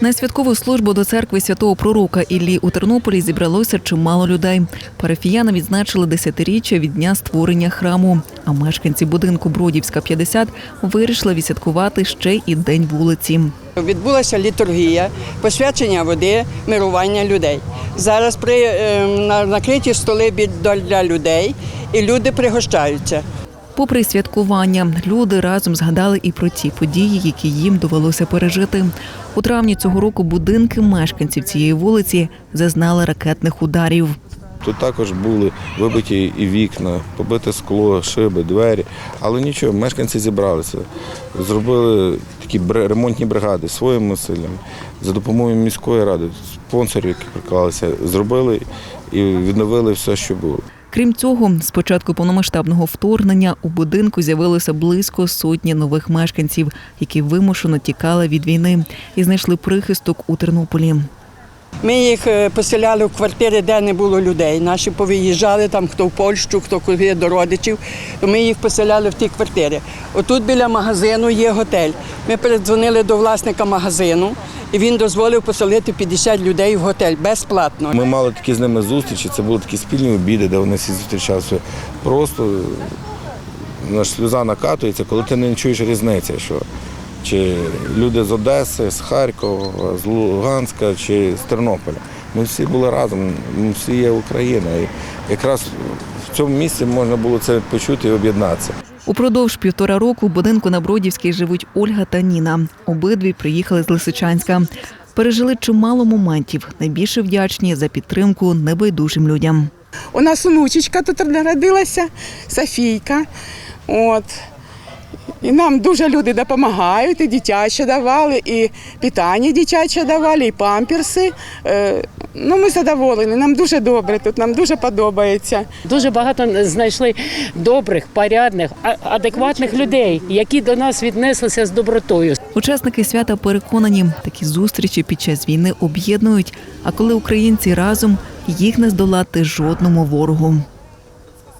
На святкову службу до церкви святого пророка Іллі у Тернополі зібралося чимало людей. Парафіяни відзначили десятиріччя від дня створення храму. А мешканці будинку Бродівська 50 вирішили відсвяткувати ще і день вулиці. Відбулася літургія, посвячення води, мирування людей. Зараз при е, на- накриті столи для людей, і люди пригощаються. Попри святкування, люди разом згадали і про ті події, які їм довелося пережити. У травні цього року будинки мешканців цієї вулиці зазнали ракетних ударів. Тут також були вибиті і вікна, побите скло, шиби, двері. Але нічого, мешканці зібралися, зробили такі ремонтні бригади своїми силами за допомогою міської ради, спонсорів, які приклалися, зробили і відновили все, що було. Крім цього, з початку повномасштабного вторгнення у будинку з'явилося близько сотні нових мешканців, які вимушено тікали від війни і знайшли прихисток у Тернополі. Ми їх е, поселяли в квартири, де не було людей. Наші повиїжджали там, хто в Польщу, хто куди до родичів. Ми їх поселяли в ті квартири. Отут біля магазину є готель. Ми передзвонили до власника магазину, і він дозволив поселити 50 людей в готель безплатно. Ми мали такі з ними зустрічі, це були такі спільні обіди, де вони всі зустрічалися. Просто наш сльоза накатується, коли ти не чуєш різниці, що чи люди з Одеси, з Харкова, з Луганська чи з Тернополя. Ми всі були разом, ми всі є Україна. І якраз в цьому місці можна було це почути і об'єднатися. Упродовж півтора року в будинку на Бродівській живуть Ольга та Ніна. Обидві приїхали з Лисичанська. Пережили чимало моментів. Найбільше вдячні за підтримку небайдужим людям. У нас онучечка тут народилася, Софійка. От. І нам дуже люди допомагають, і дитяче давали, і питання дитяче давали, і памперси. Е, ну, ми задоволені, нам дуже добре тут, нам дуже подобається. Дуже багато знайшли добрих, порядних, адекватних людей, які до нас віднеслися з добротою. Учасники свята переконані, такі зустрічі під час війни об'єднують. А коли українці разом, їх не здолати жодному ворогу.